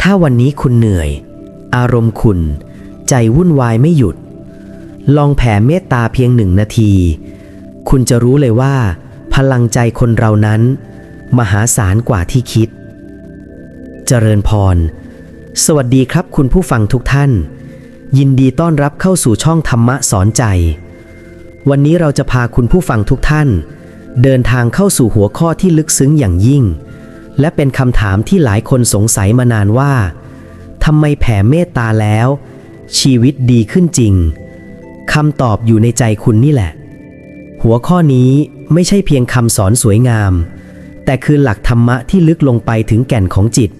ถ้าวันนี้คุณเหนื่อย อารมณ์คุณ ใจวุ่นวายไม่หยุด ลองแผ่เมตตาเพียงหนึ่งนาที คุณจะรู้เลยว่า พลังใจคนเรานั้น มหาศาลกว่าที่คิด เจริญพร สวัสดีครับคุณผู้ฟังทุกท่าน ยินดีต้อนรับเข้าสู่ช่องธรรมะสอนใจ วันนี้เราจะพาคุณผู้ฟังทุกท่าน เดินทางเข้าสู่หัวข้อที่ลึกซึ้งอย่างยิ่ง และเป็นคำถามที่หลายคนสงสัยมานานว่าทำไมแผ่เมตตาแล้ว ชีวิตดีขึ้นจริงคำตอบอยู่ในใจคุณนี่แหละ หัวข้อนี้ไม่ใช่เพียงคำสอนสวยงาม แต่คือหลักธรรมะที่ลึกลงไปถึงแก่นของจิต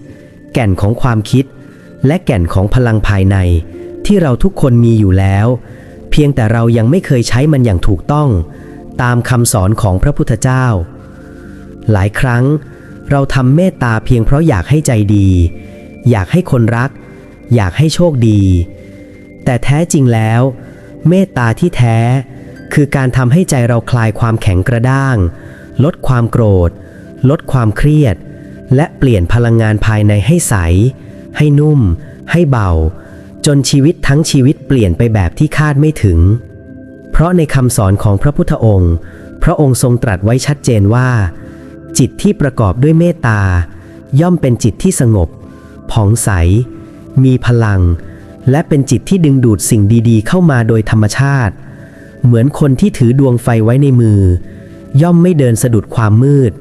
แก่นของความคิด และแก่นของพลังภายใน ที่เราทุกคนมีอยู่แล้ว เพียงแต่เรายังไม่เคยใช้มันอย่างถูกต้อง ตามคำสอนของพระพุทธเจ้า หลายครั้ง เราทำเมตตาเพียงเพราะอยากให้ใจดี อยากให้คนรัก อยากให้โชคดี แต่แท้จริงแล้ว เมตตาที่แท้ คือการทำให้ใจเราคลายความแข็งกระด้าง ลดความโกรธ ลดความเครียด และเปลี่ยนพลังงานภายในให้ใส ให้นุ่ม ให้เบา จนชีวิตทั้งชีวิตเปลี่ยนไปแบบที่คาดไม่ถึง เพราะในคำสอนของพระพุทธองค์ พระองค์ทรงตรัสไว้ชัดเจนว่า จิตที่ประกอบด้วยเมตตา ย่อมเป็นจิตที่สงบ ผ่องใส มีพลัง และเป็นจิตที่ดึงดูดสิ่งดีๆ เข้ามาโดยธรรมชาติ เหมือนคนที่ถือดวงไฟไว้ในมือ ย่อมไม่เดินสะดุดความมืด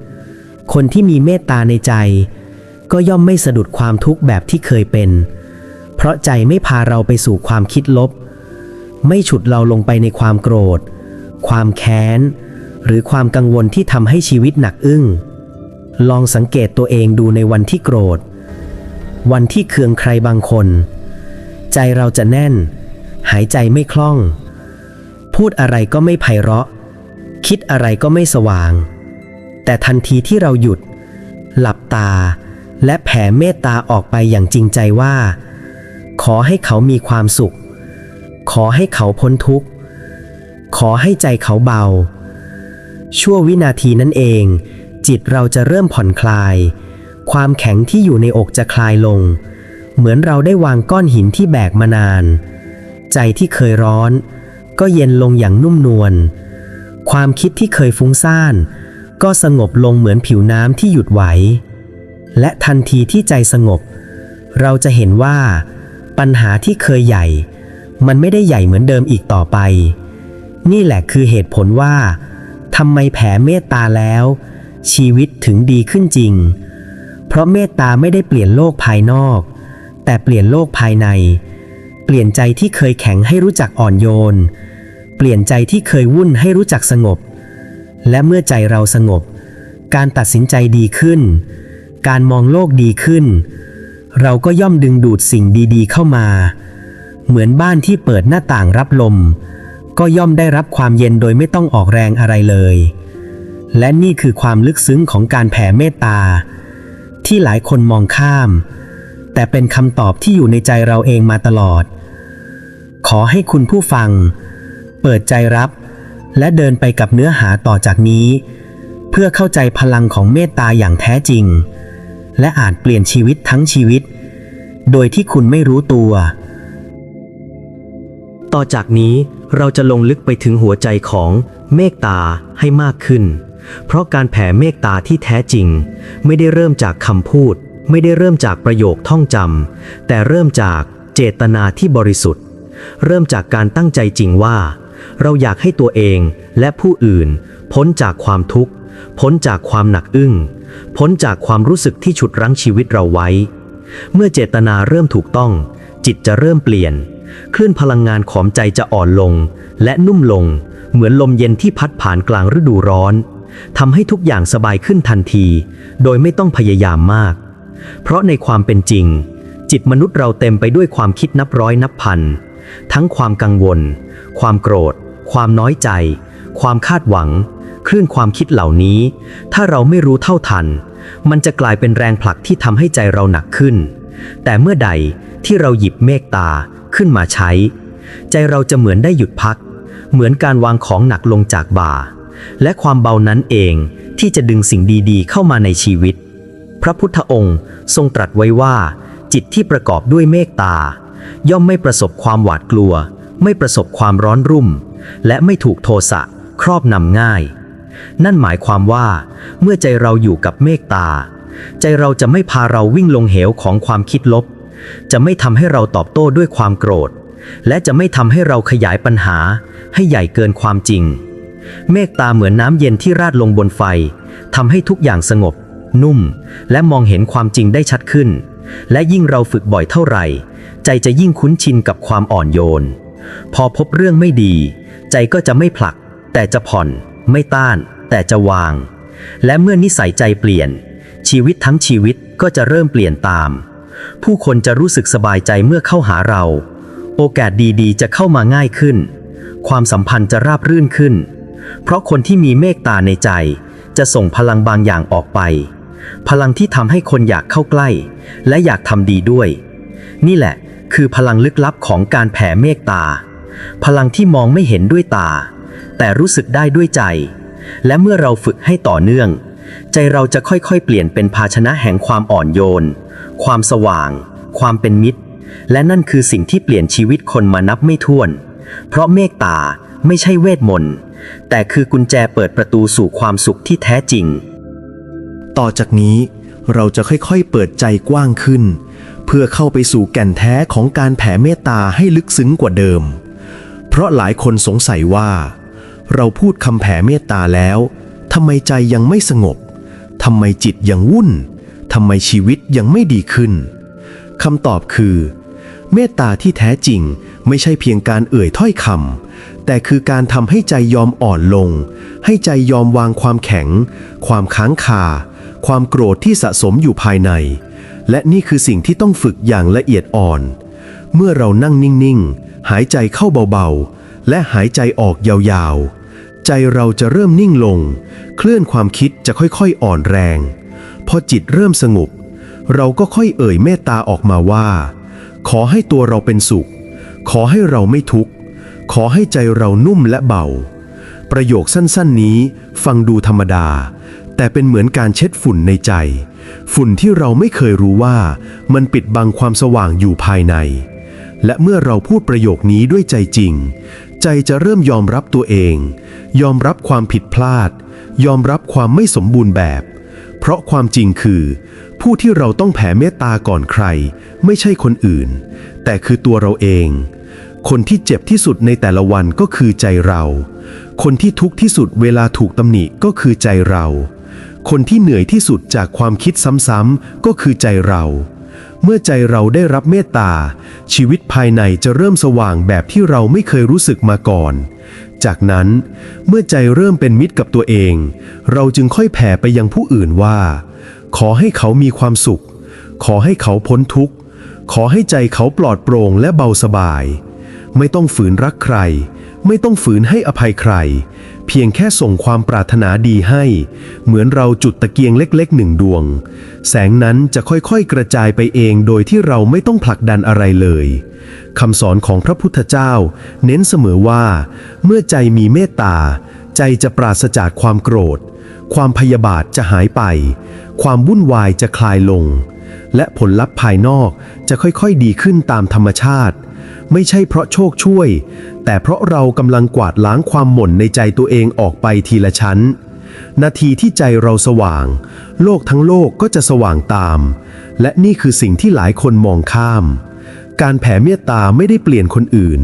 คนที่มีเมตตาในใจ ก็ย่อมไม่สะดุดความทุกข์แบบที่เคยเป็น เพราะใจไม่พาเราไปสู่ความคิดลบ ไม่ฉุดเราลงไปในความโกรธ ความแค้น หรือความกังวลที่ทำให้ชีวิตหนักอึ้ง ลองสังเกตตัวเองดูในวันที่โกรธ วันที่เคืองใครบางคน ใจเราจะแน่น หายใจไม่คล่อง พูดอะไรก็ไม่ไพเราะ คิดอะไรก็ไม่สว่าง แต่ทันทีที่เราหยุด หลับตา และแผ่เมตตาออกไปอย่างจริงใจว่า ขอให้เขามีความสุข ขอให้เขาพ้นทุกข์ ขอให้ใจเขาเบา ชั่ววินาทีนั้นเอง จิตเราจะเริ่มผ่อนคลาย ความแข็งที่อยู่ในอกจะคลายลง เหมือนเราได้วางก้อนหินที่แบกมานาน ใจที่เคยร้อน ก็เย็นลงอย่างนุ่มนวลความคิดที่เคยฟุ้งซ่าน ก็สงบลงเหมือนผิวน้ำที่หยุดไหว และทันทีที่ใจสงบ เราจะเห็นว่า ปัญหาที่เคยใหญ่ มันไม่ได้ใหญ่เหมือนเดิมอีกต่อไป นี่แหละคือเหตุผลว่า ทำไมแผ่เมตตาแล้ว ชีวิตถึงดีขึ้นจริง เพราะเมตตาไม่ได้เปลี่ยนโลกภายนอก แต่เปลี่ยนโลกภายใน เปลี่ยนใจที่เคยแข็งให้รู้จักอ่อนโยน เปลี่ยนใจที่เคยวุ่นให้รู้จักสงบ และเมื่อใจเราสงบ การตัดสินใจดีขึ้น การมองโลกดีขึ้น เราก็ย่อมดึงดูดสิ่งดีๆ เข้ามา เหมือนบ้านที่เปิดหน้าต่างรับลม ก็ย่อมได้รับความเย็นโดยไม่ต้องออกแรงอะไรเลย และนี่คือความลึกซึ้งของการแผ่เมตตา ที่หลายคนมองข้าม แต่เป็นคำตอบที่อยู่ในใจเราเองมาตลอด ขอให้คุณผู้ฟัง เปิดใจรับ และเดินไปกับเนื้อหาต่อจากนี้ เพื่อเข้าใจพลังของเมตตาอย่างแท้จริง และอาจเปลี่ยนชีวิตทั้งชีวิต โดยที่คุณไม่รู้ตัวต่อจากนี้ เราจะลงลึกไปถึงหัวใจของเมตตาให้มากขึ้น เพราะการแผ่เมตตาที่แท้จริง ไม่ได้เริ่มจากคำพูด ไม่ได้เริ่มจากประโยคท่องจำแต่เริ่มจากเจตนาที่บริสุทธิ์ เริ่มจากการตั้งใจจริงว่า เราอยากให้ตัวเองและผู้อื่น พ้นจากความทุกข์ พ้นจากความหนักอึ้ง พ้นจากความรู้สึกที่ฉุดรั้งชีวิตเราไว้ เมื่อเจตนาเริ่มถูกต้อง จิตจะเริ่มเปลี่ยน คลื่นพลังงานของใจจะอ่อนลง และนุ่มลง เหมือนลมเย็นที่พัดผ่านกลางฤดูร้อนทำให้ทุกอย่างสบายขึ้นทันที โดยไม่ต้องพยายามมาก เพราะในความเป็นจริง จิตมนุษย์เราเต็มไปด้วยความคิดนับร้อยนับพัน ทั้งความกังวล ความโกรธ ความน้อยใจ ความคาดหวัง คลื่นความคิดเหล่านี้ ถ้าเราไม่รู้เท่าทัน มันจะกลายเป็นแรงผลักที่ทำให้ใจเราหนักขึ้น แต่เมื่อใดที่เราหยิบเมตตา ขึ้นมาใช้ ใจเราจะเหมือนได้หยุดพัก เหมือนการวางของหนักลงจากบ่า และความเบานั้นเองที่จะดึงสิ่งดีๆ เข้ามาในชีวิต พระพุทธองค์ทรงตรัสไว้ว่า จิตที่ประกอบด้วยเมตตา ย่อมไม่ประสบความหวาดกลัว ไม่ประสบความร้อนรุ่ม และไม่ถูกโทสะครอบนำง่าย นั่นหมายความว่า เมื่อใจเราอยู่กับเมตตา ใจเราจะไม่พาเราวิ่งลงเหวของความคิดลบ จะไม่ทำให้เราตอบโต้ด้วยความโกรธ และจะไม่ทำให้เราขยายปัญหา ให้ใหญ่เกินความจริง เมตตาเหมือนน้ำเย็นที่ราดลงบนไฟทำให้ทุกอย่างสงบ นุ่ม และมองเห็นความจริงได้ชัดขึ้น และยิ่งเราฝึกบ่อยเท่าไหร่ ใจจะยิ่งคุ้นชินกับความอ่อนโยน พอพบเรื่องไม่ดี ใจก็จะไม่ผลัก แต่จะผ่อน ไม่ต้าน แต่จะวาง และเมื่อนิสัยใจเปลี่ยน ชีวิตทั้งชีวิตก็จะเริ่มเปลี่ยนตาม ผู้คนจะรู้สึกสบายใจเมื่อเข้าหาเรา โอกาสดีๆ จะเข้ามาง่ายขึ้น ความสัมพันธ์จะราบรื่นขึ้น เพราะคนที่มีเมตตาในใจ จะส่งพลังบางอย่างออกไป พลังที่ทำให้คนอยากเข้าใกล้ และอยากทำดีด้วย นี่แหละคือพลังลึกลับของการแผ่เมตตา พลังที่มองไม่เห็นด้วยตา แต่รู้สึกได้ด้วยใจ และเมื่อเราฝึกให้ต่อเนื่อง ใจเราจะค่อยๆ เปลี่ยนเป็นภาชนะแห่งความอ่อนโยน ความสว่าง ความเป็นมิตร และนั่นคือสิ่งที่เปลี่ยนชีวิตคนมานับไม่ถ้วน เพราะเมตตาไม่ใช่เวทมนต์ แต่คือกุญแจเปิดประตูสู่ความสุขที่แท้จริง ต่อจากนี้เราจะค่อยๆ เปิดใจกว้างขึ้น เพื่อเข้าไปสู่แก่นแท้ของการแผ่เมตตาให้ลึกซึ้งกว่าเดิม เพราะหลายคนสงสัยว่า เราพูดคำแผ่เมตตาแล้ว ทำไมใจยังไม่สงบ ทำไมจิตยังวุ่น ทำไมชีวิตยังไม่ดีขึ้น คำตอบคือ เมตตาที่แท้จริงไม่ใช่เพียงการเอ่ยถ้อยคำ แต่คือการทำให้ใจยอมอ่อนลง ให้ใจยอมวางความแข็ง ความค้างคา ความโกรธที่สะสมอยู่ภายใน และนี่คือสิ่งที่ต้องฝึกอย่างละเอียดอ่อน เมื่อเรานั่งนิ่ง ๆ หายใจเข้าเบา ๆ และหายใจออกยาว ๆ ใจเราจะเริ่มนิ่งลง เคลื่อนความคิดจะค่อยๆอ่อนแรง พอจิตเริ่มสงบ เราก็ค่อยเอ่ยเมตตาออกมาว่า ขอให้ตัวเราเป็นสุข ขอให้เราไม่ทุกข์ ขอให้ใจเรานุ่มและเบา ประโยคสั้นๆนี้ฟังดูธรรมดา แต่เป็นเหมือนการเช็ดฝุ่นในใจ ฝุ่นที่เราไม่เคยรู้ว่า มันปิดบังความสว่างอยู่ภายในและเมื่อเราพูดประโยคนี้ด้วยใจจริง ใจจะเริ่มยอมรับตัวเอง ยอมรับความผิดพลาด ยอมรับความไม่สมบูรณ์แบบ เพราะความจริงคือ ผู้ที่เราต้องแผ่เมตตาก่อนใคร ไม่ใช่คนอื่น แต่คือตัวเราเอง คนที่เจ็บที่สุดในแต่ละวันก็คือใจเรา คนที่ทุกข์ที่สุดเวลาถูกตำหนิก็คือใจเรา คนที่เหนื่อยที่สุดจากความคิดซ้ำๆก็คือใจเรา เมื่อใจเราได้รับเมตตา ชีวิตภายในจะเริ่มสว่างแบบที่เราไม่เคยรู้สึกมาก่อน จากนั้นเมื่อใจเริ่มเป็นมิตรกับตัวเอง เราจึงค่อยแผ่ไปยังผู้อื่นว่า ขอให้เขามีความสุข ขอให้เขาพ้นทุกข์ ขอให้ใจเขาปลอดโปร่งและเบาสบาย ไม่ต้องฝืนรักใคร ไม่ต้องฝืนให้อภัยใคร เพียงแค่ส่งความปรารถนาดีให้ เหมือนเราจุดตะเกียงเล็กๆหนึ่งดวง แสงนั้นจะค่อยๆกระจายไปเองโดยที่เราไม่ต้องผลักดันอะไรเลยคำสอนของพระพุทธเจ้า เน้นเสมอว่า เมื่อใจมีเมตตา ใจจะปราศจากความโกรธ ความพยาบาทจะหายไป ความวุ่นวายจะคลายลง และผลลัพธ์ภายนอกจะค่อยๆดีขึ้นตามธรรมชาติ ไม่ใช่เพราะโชคช่วย แต่เพราะเรากำลังกวาดล้างความหม่นในใจตัวเองออกไปทีละชั้น นาทีที่ใจเราสว่าง โลกทั้งโลกก็จะสว่างตาม และนี่คือสิ่งที่หลายคนมองข้าม การแผ่เมตตาไม่ได้เปลี่ยนคนอื่น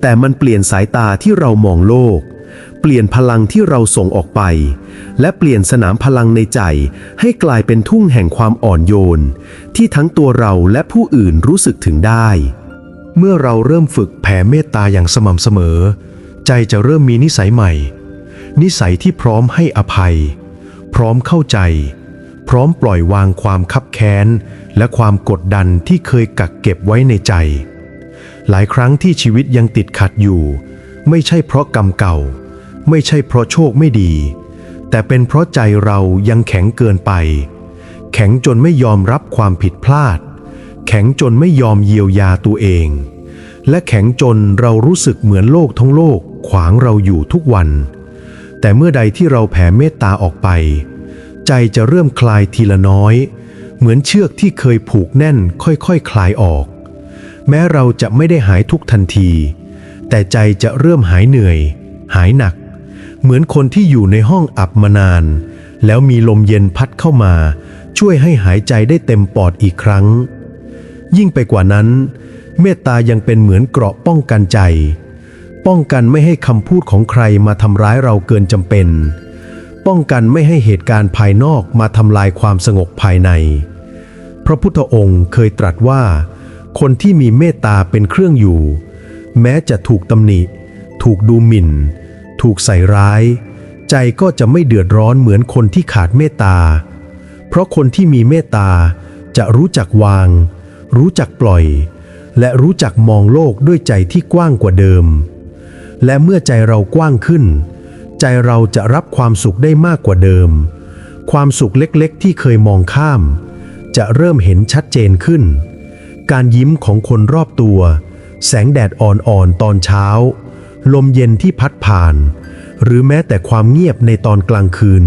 แต่มันเปลี่ยนสายตาที่เรามองโลก เปลี่ยนพลังที่เราส่งออกไป และเปลี่ยนสนามพลังในใจให้กลายเป็นทุ่งแห่งความอ่อนโยน ที่ทั้งตัวเราและผู้อื่นรู้สึกถึงได้ เมื่อเราเริ่มฝึกแผ่เมตตาอย่างสม่ำเสมอ ใจจะเริ่มมีนิสัยใหม่ นิสัยที่พร้อมให้อภัย พร้อมเข้าใจ พร้อมปล่อยวางความคับแค้น และความกดดันที่เคยกักเก็บไว้ในใจ หลายครั้งที่ชีวิตยังติดขัดอยู่ ไม่ใช่เพราะกรรมเก่า ไม่ใช่เพราะโชคไม่ดี แต่เป็นเพราะใจเรายังแข็งเกินไป แข็งจนไม่ยอมรับความผิดพลาด แข็งจนไม่ยอมเยียวยาตัวเอง และแข็งจนเรารู้สึกเหมือนโลกทั้งโลกขวางเราอยู่ทุกวัน แต่เมื่อใดที่เราแผ่เมตตาออกไป ใจจะเริ่มคลายทีละน้อย เหมือนเชือกที่เคยผูกแน่นค่อยๆคคลายออก แม้เราจะไม่ได้หายทุกทันที แต่ใจจะเริ่มหายเหนื่อย หายหนัก เหมือนคนที่อยู่ในห้องอับมานาน แล้วมีลมเย็นพัดเข้ามา ช่วยให้หายใจได้เต็มปอดอีกครั้ง ยิ่งไปกว่านั้น เมตตายังเป็นเหมือนเกราะป้องกันใจ ป้องกันไม่ให้คำพูดของใครมาทำร้ายเราเกินจำเป็น ป้องกันไม่ให้เหตุการณ์ภายนอกมาทำลายความสงบภายใน พระพุทธองค์เคยตรัสว่า คนที่มีเมตตาเป็นเครื่องอยู่ แม้จะถูกตำหนิ ถูกดูหมิ่น ถูกใส่ร้าย ใจก็จะไม่เดือดร้อนเหมือนคนที่ขาดเมตตา เพราะคนที่มีเมตตาจะรู้จักวาง รู้จักปล่อย และรู้จักมองโลกด้วยใจที่กว้างกว่าเดิม และเมื่อใจเรากว้างขึ้น ใจเราจะรับความสุขได้มากกว่าเดิม ความสุขเล็กๆ ที่เคยมองข้าม จะเริ่มเห็นชัดเจนขึ้น การยิ้มของคนรอบตัว แสงแดดอ่อนๆตอนเช้า ลมเย็นที่พัดผ่าน หรือแม้แต่ความเงียบในตอนกลางคืน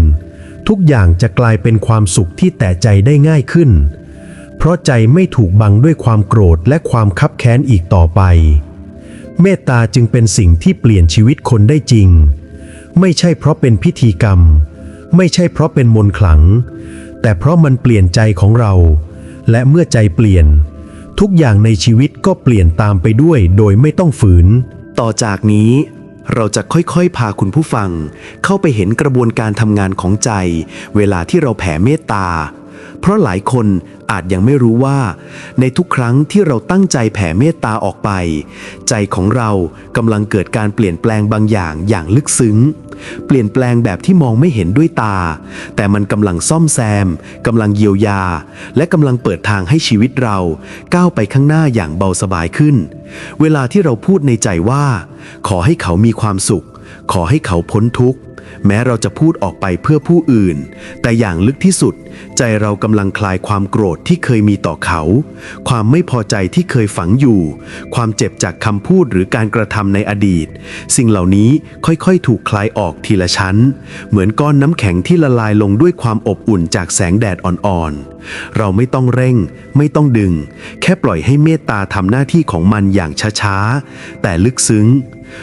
ทุกอย่างจะกลายเป็นความสุขที่แต่ใจได้ง่ายขึ้น ราะใจไม่ถูกบังด้วยความโกรธและความคับแค้นอีกต่อไป เมตตาจึงเป็นสิ่งที่เปลี่ยนชีวิตคนได้จริง ไม่ใช่เพราะเป็นพิธีกรรม ไม่ใช่เพราะเป็นมนต์ขลัง แต่เพราะมันเปลี่ยนใจของเรา และเมื่อใจเปลี่ยน ทุกอย่างในชีวิตก็เปลี่ยนตามไปด้วยโดยไม่ต้องฝืน ต่อจากนี้เราจะค่อยๆ พาคุณผู้ฟัง เข้าไปเห็นกระบวนการทำงานของใจ เวลาที่เราแผ่เมตตา เพราะหลายคนอาจยังไม่รู้ว่า ในทุกครั้งที่เราตั้งใจแผ่เมตตาออกไป ใจของเรากำลังเกิดการเปลี่ยนแปลงบางอย่างอย่างลึกซึ้ง เปลี่ยนแปลงแบบที่มองไม่เห็นด้วยตา แต่มันกำลังซ่อมแซมกำลังเยียวยา และกำลังเปิดทางให้ชีวิตเราก้าวไปข้างหน้าอย่างเบาสบายขึ้น เวลาที่เราพูดในใจว่า ขอให้เขามีความสุข ขอให้เขาพ้นทุกข์ แม้เราจะพูดออกไปเพื่อผู้อื่น แต่อย่างลึกที่สุด ใจเรากำลังคลายความโกรธที่เคยมีต่อเขา ความไม่พอใจที่เคยฝังอยู่ ความเจ็บจากคำพูดหรือการกระทำในอดีต สิ่งเหล่านี้ค่อยๆ ถูกคลายออกทีละชั้น เหมือนก้อนน้ำแข็งที่ละลายลงด้วยความอบอุ่นจากแสงแดดอ่อนๆ เราไม่ต้องเร่ง ไม่ต้องดึง แค่ปล่อยให้เมตตาทำหน้าที่ของมันอย่างช้าๆ แต่ลึกซึ้ง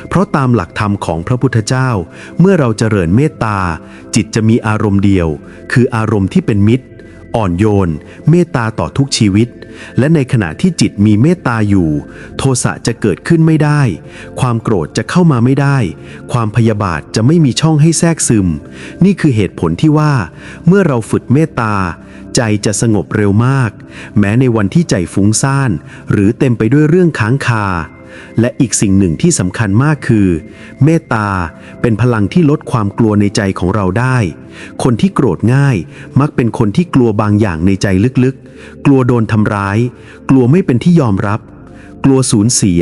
เพราะตามหลักธรรมของพระพุทธเจ้า เมื่อเราเจริญเมตตา จิตจะมีอารมณ์เดียว คืออารมณ์ที่เป็นมิตร อ่อนโยน เมตตาต่อทุกชีวิต และในขณะที่จิตมีเมตตาอยู่ โทสะจะเกิดขึ้นไม่ได้ ความโกรธจะเข้ามาไม่ได้ ความพยาบาทจะไม่มีช่องให้แทรกซึม นี่คือเหตุผลที่ว่า เมื่อเราฝึกเมตตา ใจจะสงบเร็วมาก แม้ในวันที่ใจฟุ้งซ่าน หรือเต็มไปด้วยเรื่องค้างคา และอีกสิ่งหนึ่งที่สำคัญมากคือ เมตตาเป็นพลังที่ลดความกลัวในใจของเราได้ คนที่โกรธง่าย มักเป็นคนที่กลัวบางอย่างในใจลึกๆ กลัวโดนทำร้าย กลัวไม่เป็นที่ยอมรับ กลัวสูญเสีย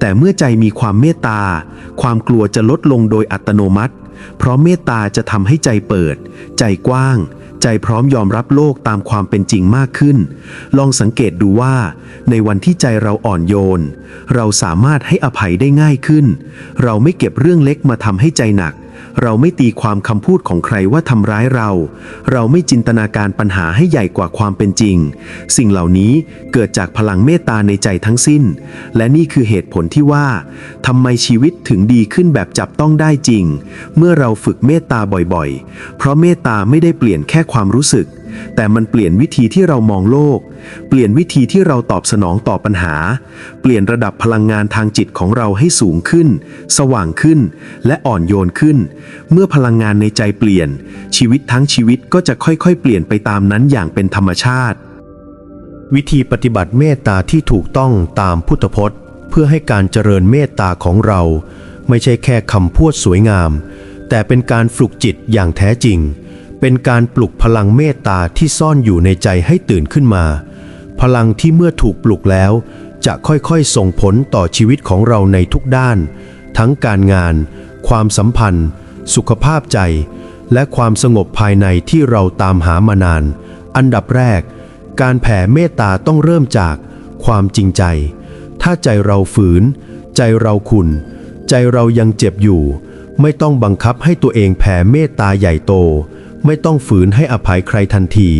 แต่เมื่อใจมีความเมตตา ความกลัวจะลดลงโดยอัตโนมัติ เพราะเมตตาจะทำให้ใจเปิด ใจกว้าง ใจพร้อมยอมรับโลกตามความเป็นจริงมากขึ้น ลองสังเกตดูว่า ในวันที่ใจเราอ่อนโยน เราสามารถให้อภัยได้ง่ายขึ้น เราไม่เก็บเรื่องเล็กมาทำให้ใจหนัก เราไม่ตีความคำพูดของใครว่าทำร้ายเรา เราไม่จินตนาการปัญหาให้ใหญ่กว่าความเป็นจริง สิ่งเหล่านี้เกิดจากพลังเมตตาในใจทั้งสิ้น และนี่คือเหตุผลที่ว่าทำไมชีวิตถึงดีขึ้นแบบจับต้องได้จริง เมื่อเราฝึกเมตตาบ่อยๆ เพราะเมตตาไม่ได้เปลี่ยนแค่ความรู้สึก แต่มันเปลี่ยนวิธีที่เรามองโลก เปลี่ยนวิธีที่เราตอบสนองต่อปัญหา เปลี่ยนระดับพลังงานทางจิตของเราให้สูงขึ้น สว่างขึ้น และอ่อนโยนขึ้น เมื่อพลังงานในใจเปลี่ยน ชีวิตทั้งชีวิตก็จะค่อยๆ เปลี่ยนไปตามนั้นอย่างเป็นธรรมชาติ วิธีปฏิบัติเมตตาที่ถูกต้องตามพุทธพจน์ เพื่อให้การเจริญเมตตาของเรา ไม่ใช่แค่คำพูดสวยงาม แต่เป็นการฝึกจิตอย่างแท้จริง เป็นการปลุกพลังเมตตาที่ซ่อนอยู่ในใจให้ตื่นขึ้นมา พลังที่เมื่อถูกปลุกแล้ว จะค่อยๆส่งผลต่อชีวิตของเราในทุกด้าน ทั้งการงาน ความสัมพันธ์ สุขภาพใจ และความสงบภายในที่เราตามหามานาน อันดับแรก การแผ่เมตตาต้องเริ่มจากความจริงใจ ถ้าใจเราฝืน ใจเราขุนใจเรายังเจ็บอยู่ ไม่ต้องบังคับให้ตัวเองแผ่เมตตาใหญ่โต ไม่ต้องฝืนให้อภัยใครทันที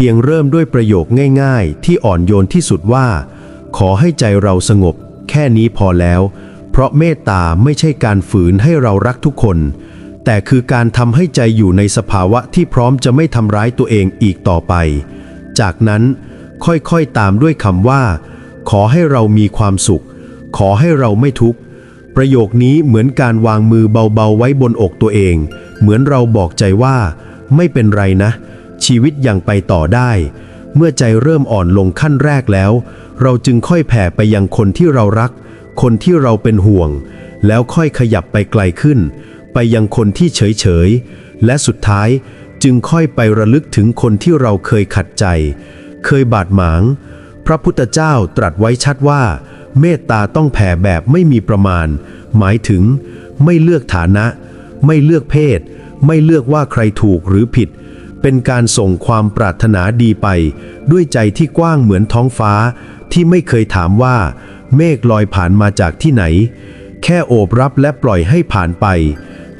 พีพียงเริ่มด้วยประโยคง่ายๆ ที่อ่อนโยนที่สุดว่า ขอให้ใจเราสงบ แค่นี้พอแล้ว เพราะเมตตาไม่ใช่การฝืนให้เรารักทุกคน แต่คือการทำให้ใจอยู่ในสภาวะที่พร้อมจะไม่ทำร้ายตัวเองอีกต่อไป จากนั้นค่อยๆตามด้วยคำว่า ขอให้เรามีความสุข ขอให้เราไม่ทุกข์ประโยคนี้เหมือนการวางมือเบาๆไว้บนอกตัวเอง เหมือนเราบอกใจว่า ไม่เป็นไรนะ ชีวิตยังไปต่อได้ เมื่อใจเริ่มอ่อนลงขั้นแรกแล้ว เราจึงค่อยแผ่ไปยังคนที่เรารัก คนที่เราเป็นห่วง แล้วค่อยขยับไปไกลขึ้น ไปยังคนที่เฉยๆและสุดท้ายจึงค่อยไประลึกถึงคนที่เราเคยขัดใจ เคยบาดหมาง พระพุทธเจ้าตรัสไว้ชัดว่า เมตตาต้องแผ่แบบไม่มีประมาณ หมายถึง ไม่เลือกฐานะ ไม่เลือกเพศ ไม่เลือกว่าใครถูกหรือผิด เป็นการส่งความปรารถนาดีไป ด้วยใจที่กว้างเหมือนท้องฟ้า ที่ไม่เคยถามว่า เมฆลอยผ่านมาจากที่ไหน แค่โอบรับและปล่อยให้ผ่านไป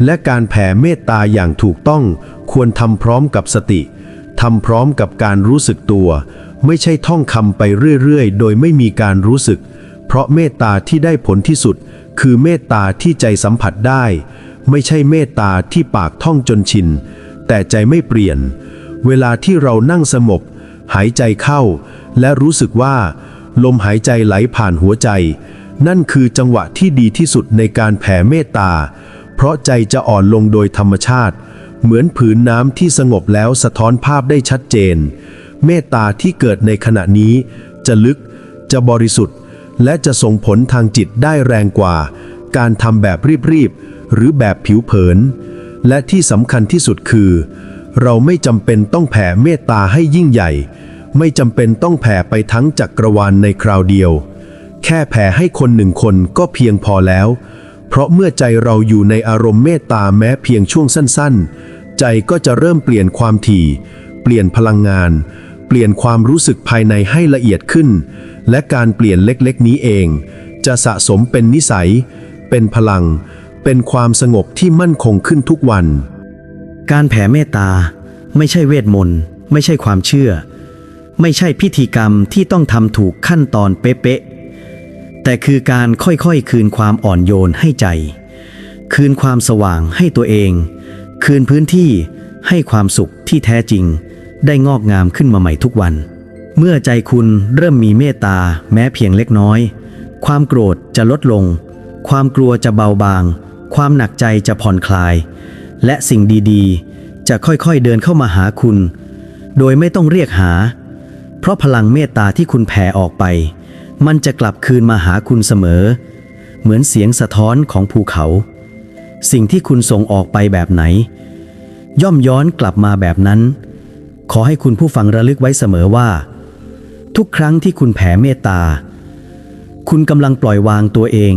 และการแผ่เมตตาอย่างถูกต้องควรทำพร้อมกับสติทำพร้อมกับการรู้สึกตัว ไม่ใช่ท่องคำไปเรื่อยๆ โดยไม่มีการรู้สึก เพราะเมตตาที่ได้ผลที่สุด คือเมตตาที่ใจสัมผัสได้ ไม่ใช่เมตตาที่ปากท่องจนชิน แต่ใจไม่เปลี่ยน เวลาที่เรานั่งสงบหายใจเข้า และรู้สึกว่า ลมหายใจไหลผ่านหัวใจ นั่นคือจังหวะที่ดีที่สุดในการแผ่เมตตา เพราะใจจะอ่อนลงโดยธรรมชาติ เหมือนผืนน้ำที่สงบแล้วสะท้อนภาพได้ชัดเจน เมตตาที่เกิดในขณะนี้ จะลึก จะบริสุทธิ์ และจะส่งผลทางจิตได้แรงกว่า การทำแบบรีบๆหรือแบบผิวเผิน และที่สำคัญที่สุดคือ เราไม่จำเป็นต้องแผ่เมตตาให้ยิ่งใหญ่ ไม่จำเป็นต้องแผ่ไปทั้งจักรวาลในคราวเดียว แค่แผ่ให้คนหนึ่งคนก็เพียงพอแล้ว เพราะเมื่อใจเราอยู่ในอารมณ์เมตตาแม้เพียงช่วงสั้นๆ ใจก็จะเริ่มเปลี่ยนความถี่ เปลี่ยนพลังงาน เปลี่ยนความรู้สึกภายในให้ละเอียดขึ้น และการเปลี่ยนเล็กๆนี้เอง จะสะสมเป็นนิสัย เป็นพลัง เป็นความสงบที่มั่นคงขึ้นทุกวัน การแผ่เมตตา ไม่ใช่เวทมนต์ ไม่ใช่ความเชื่อ ไม่ใช่พิธีกรรมที่ต้องทำถูกขั้นตอนเป๊ะๆแต่คือการค่อยๆ คืนความอ่อนโยนให้ใจ คืนความสว่างให้ตัวเอง คืนพื้นที่ให้ความสุขที่แท้จริง ได้งอกงามขึ้นมาใหม่ทุกวัน เมื่อใจคุณเริ่มมีเมตตาแม้เพียงเล็กน้อย ความโกรธจะลดลง ความกลัวจะเบาบาง ความหนักใจจะผ่อนคลาย และสิ่งดีๆ จะค่อยๆเดินเข้ามาหาคุณ โดยไม่ต้องเรียกหา เพราะพลังเมตตาที่คุณแผ่ออกไป มันจะกลับคืนมาหาคุณเสมอ เหมือนเสียงสะท้อนของภูเขา สิ่งที่คุณส่งออกไปแบบไหน ย่อมย้อนกลับมาแบบนั้น ขอให้คุณผู้ฟังระลึกไว้เสมอว่า ทุกครั้งที่คุณแผ่เมตตา คุณกำลังปล่อยวางตัวเอง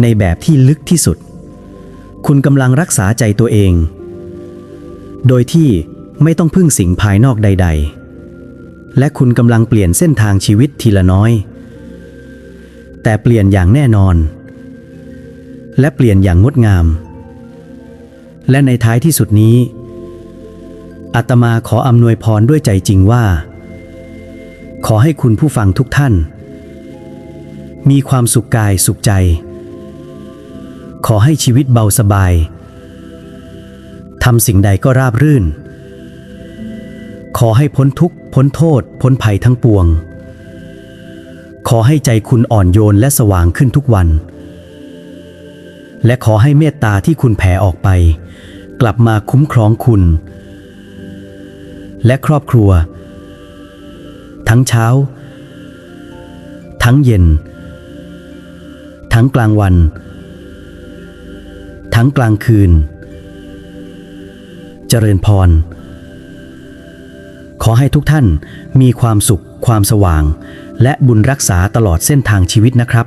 ในแบบที่ลึกที่สุด คุณกำลังรักษาใจตัวเอง โดยที่ไม่ต้องพึ่งสิ่งภายนอกใด ๆ และคุณกำลังเปลี่ยนเส้นทางชีวิตทีละน้อย แต่เปลี่ยนอย่างแน่นอน และเปลี่ยนอย่างงดงาม และในท้ายที่สุดนี้อาตมาขออำนวยพรด้วยใจจริงว่า ขอให้คุณผู้ฟังทุกท่าน มีความสุขกายสุขใจ ขอให้ชีวิตเบาสบายทำสิ่งใดก็ราบรื่น ขอให้พ้นทุกข์ พ้นโทษ พ้นภัยทั้งปวง ขอให้ใจคุณอ่อนโยนและสว่างขึ้นทุกวัน และขอให้เมตตาที่คุณแผ่ออกไป กลับมาคุ้มครองคุณ และครอบครัว ทั้งเช้า ทั้งเย็น ทั้งกลางวัน ทั้งกลางคืน เจริญพร ขอให้ทุกท่านมีความสุข ความสว่าง และบุญรักษาตลอดเส้นทางชีวิตนะครับ